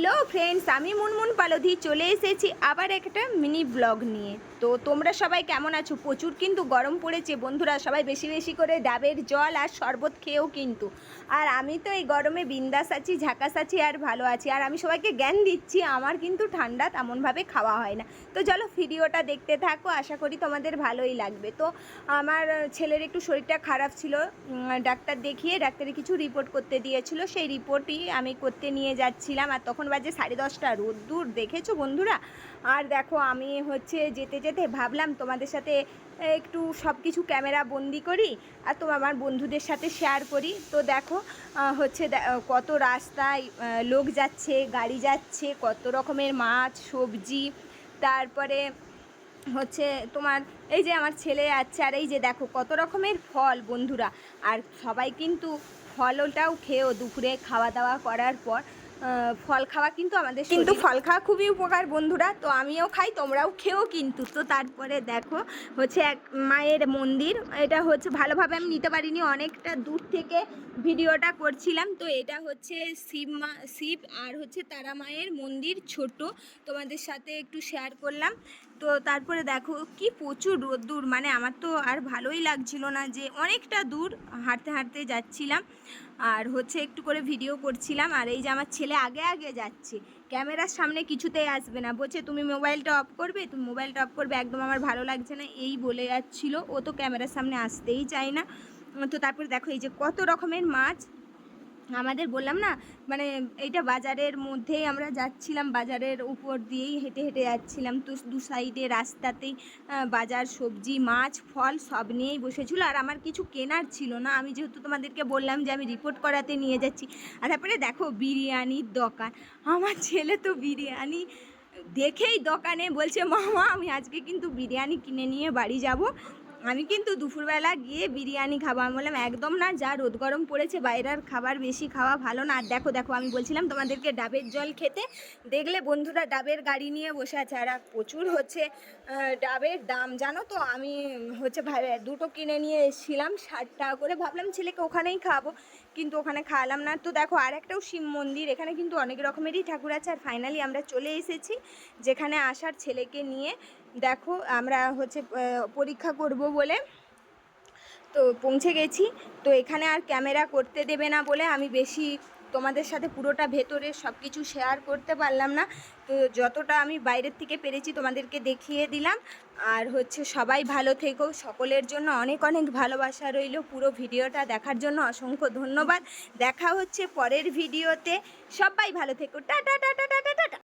Hello friends, আমি মুনমুন পালধি চলে এসেছি আবার একটা মিনি ব্লগ নিয়ে। তো তোমরা সবাই কেমন আছো? প্রচুর কিন্তু গরম পড়েছে বন্ধুরা, সবাই বেশি বেশি করে ডাবের জল আর শরবত খেয়েও কিন্তু। আর আমি তো এই গরমে বিন্দাস আছি, ঝাঁকাস আছি আর ভালো আছি। আর আমি সবাইকে জ্ঞান দিচ্ছি, আমার কিন্তু ঠান্ডা তেমনভাবে খাওয়া হয় না। তো চলো ভিডিওটা দেখতে থাকো, আশা করি তোমাদের ভালোই লাগবে। তো আমার ছেলের একটু শরীরটা খারাপ ছিল ডাক্তার দেখিয়ে, ডাক্তারে কিছু রিপোর্ট করতে দিয়েছিল। সেই রিপোর্টই আমি করতে নিয়ে যাচ্ছিলাম আর তখন বাজে সাড়ে দশটা। রোদ্দুর দেখেছ বন্ধুরা? আর দেখো, আমি হচ্ছে যেতে যেতে ভাবলাম তোমাদের সাথে একটু সব কিছু ক্যামেরা বন্দি করি আর তো আমার বন্ধুদের সাথে শেয়ার করি। তো দেখো হচ্ছে কত রাস্তায় লোক যাচ্ছে, গাড়ি যাচ্ছে, কত রকমের মাছ, সবজি। তারপরে হচ্ছে তোমার, এই যে আমার ছেলে আছে আর এই যে দেখো, কত রকমের ফল বন্ধুরা। আর সবাই কিন্তু ফলটাও খেয়েও দুপুরে খাওয়া দাওয়া করার পর ফল খাওয়া কিন্তু আমাদের কিন্তু ফল খাওয়া খুবই উপকার বন্ধুরা তো আমিও খাই তোমরাও খেও কিন্তু। তো তারপরে দেখো হচ্ছে এক মায়ের মন্দির। এটা হচ্ছে ভালোভাবে আমি নিতে পারিনি অনেকটা দূর থেকে ভিডিওটা করছিলাম। তো এটা হচ্ছে শিব মা শিব আর হচ্ছে তারা মায়ের মন্দির ছোট। তোমাদের সাথে একটু শেয়ার করলাম। তো তারপরে দেখো কি প্রচুর রোদ্দুর মানে আমার তো আর ভালোই লাগছিল না যে অনেকটা দূর হাঁটতে হাঁটতে যাচ্ছিলাম। আর হচ্ছে একটু করে ভিডিও করছিলাম, আর এই যে আমার ছেলে আগে আগে যাচ্ছে, ক্যামেরার সামনে কিছুতেই আসবে না। বলছে, তুমি মোবাইলটা অফ করবে? তুমি মোবাইলটা অফ করবে, একদম আমার ভালো লাগছে না। এই বলে যাচ্ছিল। ও তো ক্যামেরার সামনে আসতেই চায় না। তো তারপরে দেখো এই যে কত রকমের মাছ আমাদের বললাম না মানে এইটা বাজারের মধ্যেই আমরা যাচ্ছিলাম, বাজারের উপর দিয়েই হেঁটে হেঁটে যাচ্ছিলাম। তো দু সাইডে রাস্তাতেই বাজার, সবজি, মাছ, ফল সব নিয়েই বসেছিল। আর আমার কিছু কেনার ছিল না। আমি যেহেতু তোমাদেরকে বললাম যে আমি রিপোর্ট করাতে নিয়ে যাচ্ছি। আর তারপরে দেখো বিরিয়ানির দোকান। আমার ছেলে তো বিরিয়ানি দেখেই দোকানে বলছে, মামা, আমি আজকে কিন্তু বিরিয়ানি কিনে নিয়ে বাড়ি যাব। আমি কিন্তু দুপুরবেলা গিয়ে বিরিয়ানি খাব। আমি বললাম, একদম না, যা রোদ গরম পড়েছে, বাইরের খাবার বেশি খাওয়া ভালো না। আর দেখো দেখো, আমি বলছিলাম, তোমাদেরকে ডাবের জল খেতে দেখলে বন্ধুরা ডাবের গাড়ি নিয়ে বসে আছে। আর প্রচুর হচ্ছে ডাবের দাম। জানো তো, আমি হচ্ছে দুটো কিনে নিয়ে এসেছিলাম, ষাট টাকা করে। ভাবলাম ছেলেকে ওখানেই খাব। কিন্তু ওখানে খাওয়ালাম না। তো দেখো আর একটাও শিব মন্দির, এখানে কিন্তু অনেক রকমেরই ঠাকুর আছে। আর ফাইনালি আমরা চলে এসেছি যেখানে আসার ছেলেকে নিয়ে। দেখো, আমরা হচ্ছে পরীক্ষা করব বলে তো পৌঁছে গেছি। তো এখানে আর ক্যামেরা করতে দেবে না বলে আমি বেশি তোমাদের সাথে পুরোটা ভেতরে সব কিছু শেয়ার করতে পারলাম না। তো যতটা আমি বাইরের থেকে পেরেছি তোমাদেরকে দেখিয়ে দিলাম। আর হচ্ছে সবাই ভালো থেকো। সকলের জন্য অনেক অনেক ভালোবাসা রইল। পুরো ভিডিওটা দেখার জন্য অসংখ্য ধন্যবাদ। দেখা হচ্ছে পরের ভিডিওতে। সবাই ভালো থেকো। টা টা টা টা টা টাটা